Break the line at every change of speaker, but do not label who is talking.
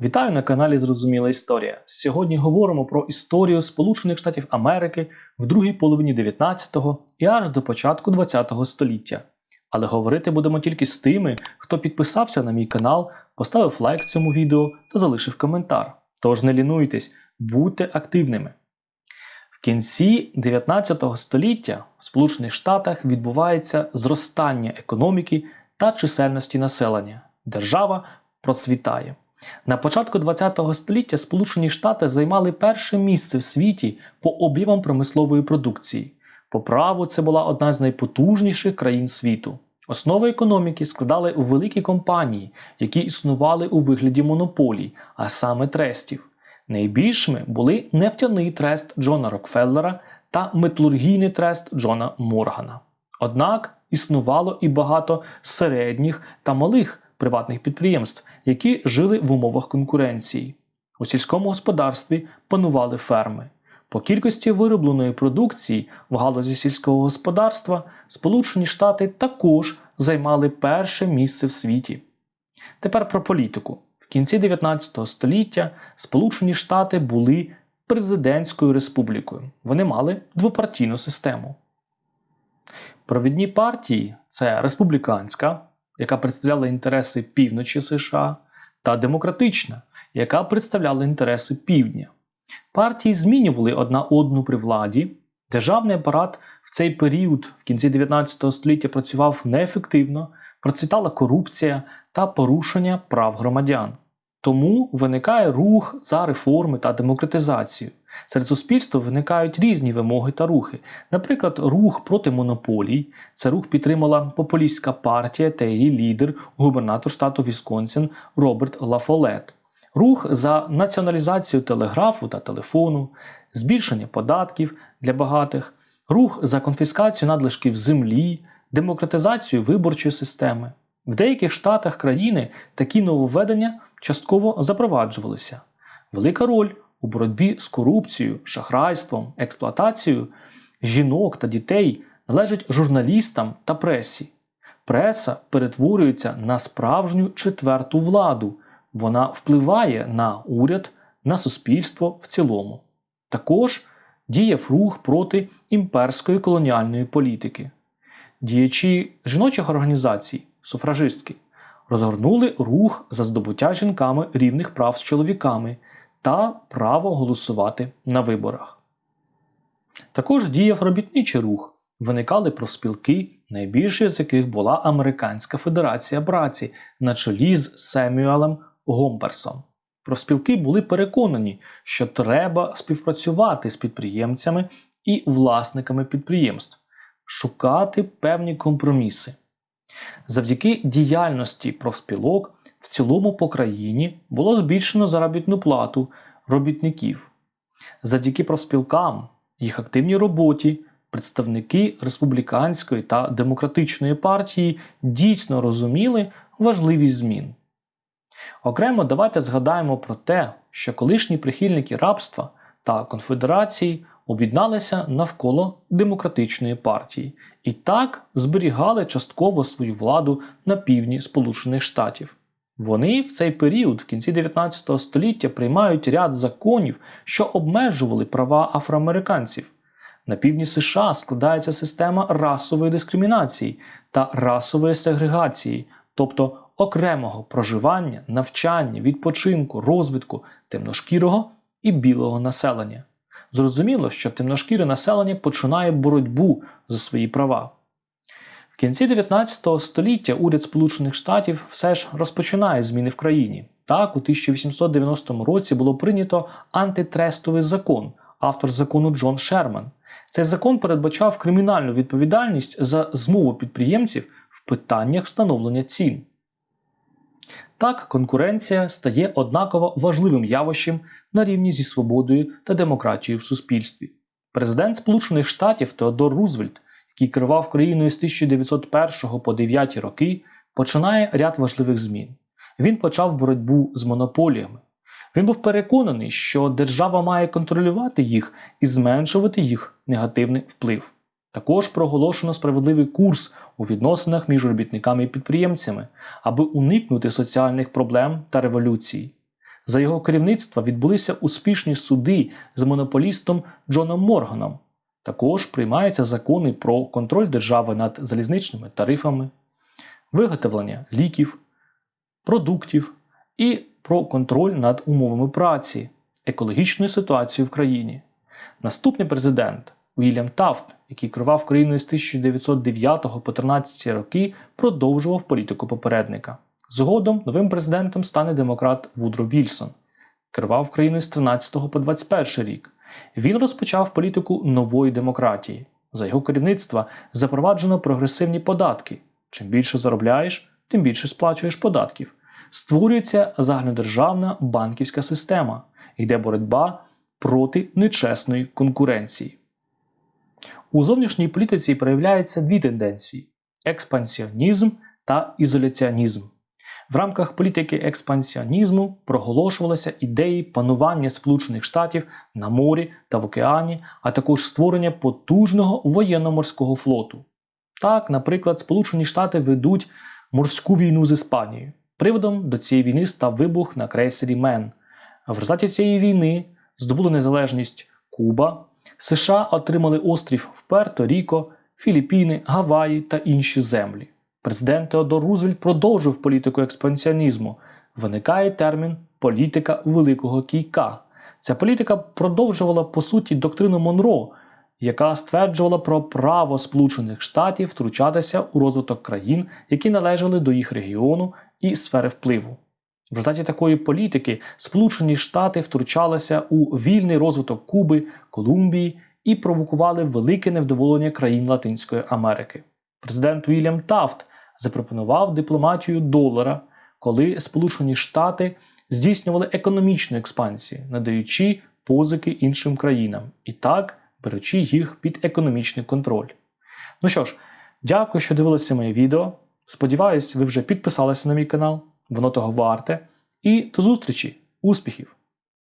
Вітаю на каналі Зрозуміла Історія. Сьогодні говоримо про історію Сполучених Штатів Америки в другій половині 19-го і аж до початку 20-го століття. Але говорити будемо тільки з тими, хто підписався на мій канал, поставив лайк цьому відео та залишив коментар. Тож не лінуйтесь, будьте активними. В кінці 19 століття в Сполучених Штатах відбувається зростання економіки та чисельності населення. Держава процвітає. На початку ХХ століття Сполучені Штати займали перше місце в світі по об'ємам промислової продукції. По праву це була одна з найпотужніших країн світу. Основи економіки складали великі компанії, які існували у вигляді монополій, а саме трестів. Найбільшими були нефтяний трест Джона Рокфеллера та металургійний трест Джона Моргана. Однак існувало і багато середніх та малих приватних підприємств, які жили в умовах конкуренції. У сільському господарстві панували ферми. По кількості виробленої продукції в галузі сільського господарства Сполучені Штати також займали перше місце в світі. Тепер про політику. В кінці 19 століття Сполучені Штати були президентською республікою. Вони мали двопартійну систему. Провідні партії це республіканська, яка представляла інтереси півночі США, та демократична, яка представляла інтереси півдня. Партії змінювали одна одну при владі. Державний апарат в цей період, в кінці 19 століття, працював неефективно, процвітала корупція та порушення прав громадян. Тому виникає рух за реформи та демократизацію. Серед суспільства виникають різні вимоги та рухи. Наприклад, рух проти монополій. Це рух підтримала популістська партія та її лідер, губернатор штату Вісконсін Роберт Лафолет. Рух за націоналізацію телеграфу та телефону, збільшення податків для багатих, рух за конфіскацію надлишків землі, демократизацію виборчої системи. В деяких штатах країни такі нововведення частково запроваджувалися. Велика роль у боротьбі з корупцією, шахрайством, експлуатацією жінок та дітей належить журналістам та пресі. Преса перетворюється на справжню четверту владу. Вона впливає на уряд, на суспільство в цілому. Також діяв рух проти імперської колоніальної політики. Діячі жіночих організацій, суфражистки, розгорнули рух за здобуття жінками рівних прав з чоловіками та право голосувати на виборах. Також діяв робітничий рух, виникали профспілки, найбільшою з яких була Американська Федерація праці на чолі з Семюелем Гомперсом. Профспілки були переконані, що треба співпрацювати з підприємцями і власниками підприємств, шукати певні компроміси. Завдяки діяльності профспілок в цілому по країні було збільшено заробітну плату робітників. Завдяки профспілкам, їх активній роботі, представники республіканської та демократичної партії дійсно розуміли важливість змін. Окремо давайте згадаємо про те, що колишні прихильники рабства та конфедерації об'єдналися навколо демократичної партії і так зберігали частково свою владу на півдні Сполучених Штатів. Вони в цей період, в кінці 19 століття, приймають ряд законів, що обмежували права афроамериканців. На півдні США складається система расової дискримінації та расової сегрегації, тобто окремого проживання, навчання, відпочинку, розвитку темношкірого і білого населення. Зрозуміло, що темношкіре населення починає боротьбу за свої права. В кінці 19 століття уряд Сполучених Штатів все ж розпочинає зміни в країні. Так, у 1890 році було прийнято антитрестовий закон, автор закону Джон Шерман. Цей закон передбачав кримінальну відповідальність за змову підприємців в питаннях встановлення цін. Так, конкуренція стає однаково важливим явищем на рівні зі свободою та демократією в суспільстві. Президент Сполучених Штатів Теодор Рузвельт, який керував країною з 1901 по 9 роки, починає ряд важливих змін. Він почав боротьбу з монополіями. Він був переконаний, що держава має контролювати їх і зменшувати їх негативний вплив. Також проголошено справедливий курс у відносинах між робітниками і підприємцями, аби уникнути соціальних проблем та революцій. За його керівництва відбулися успішні суди з монополістом Джоном Морганом. Також приймаються закони про контроль держави над залізничними тарифами, виготовлення ліків, продуктів і про контроль над умовами праці, екологічною ситуацією в країні. Наступний президент Уільям Тафт, який керував країною з 1909 по 13 роки, продовжував політику попередника. Згодом новим президентом стане демократ Вудро Вільсон. Керував країною з 13 по 21 рік. Він розпочав політику нової демократії. За його керівництва запроваджено прогресивні податки. Чим більше заробляєш, тим більше сплачуєш податків. Створюється загальнодержавна банківська система, йде боротьба проти нечесної конкуренції. У зовнішній політиці проявляються дві тенденції: експансіонізм та ізоляціонізм. В рамках політики експансіонізму проголошувалися ідеї панування Сполучених Штатів на морі та в океані, а також створення потужного воєнно-морського флоту. Так, наприклад, Сполучені Штати ведуть морську війну з Іспанією. Приводом до цієї війни став вибух на крейсері Мен. В результаті цієї війни здобули незалежність Куба, США отримали острів Пуерто-Ріко, Філіппіни, Гаваї та інші землі. Президент Теодор Рузвельт продовжив політику експансіонізму. Виникає термін політика великого кійка. Ця політика продовжувала по суті доктрину Монро, яка стверджувала про право Сполучених Штатів втручатися у розвиток країн, які належали до їх регіону і сфери впливу. В результаті такої політики Сполучені Штати втручалися у вільний розвиток Куби, Колумбії і провокували велике невдоволення країн Латинської Америки. Президент Уільям Тафт запропонував дипломатію долара, коли Сполучені Штати здійснювали економічну експансію, надаючи позики іншим країнам і так беручи їх під економічний контроль. Ну що ж, дякую, що дивилися моє відео. Сподіваюсь, ви вже підписалися на мій канал, воно того варте. І до зустрічі, успіхів!